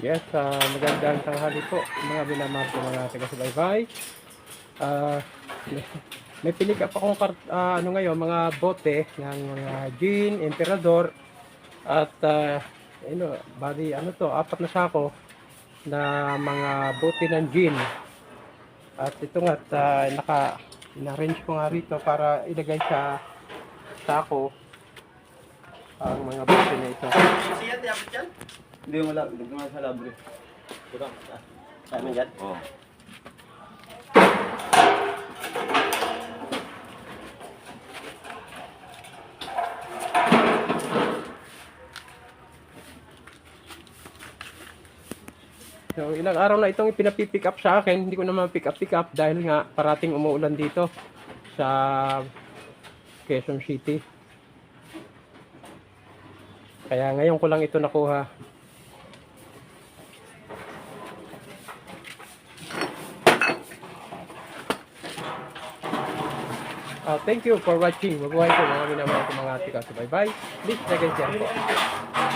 Yes, ah, magandang tanghali po mga binamahal ko mga taga-subaybay. Ah, may, may pinig up akong kart, ah, ano ngayon, mga bote ng mga gin, emperador at ah, ano, bali ano to, apat na sako na mga bote ng gin. At ito nga, ah, naka na-arrange ko nga rito para ilagay sa sako ang mga bote na ito. Siya, tiyapit yan? Hindi mo wala, hindi mo sa labre. Ito. Sa amin yan? Oo. So, ilang araw na itong pinapipick up sa akin. Hindi ko naman pick up pick up dahil nga parating umuulan dito sa Quezon City. Kaya ngayon ko lang ito nakuha. Uh, thank you for watching. Mabuhay po mga minamahal ko mga tika. So, bye bye. Please like and po.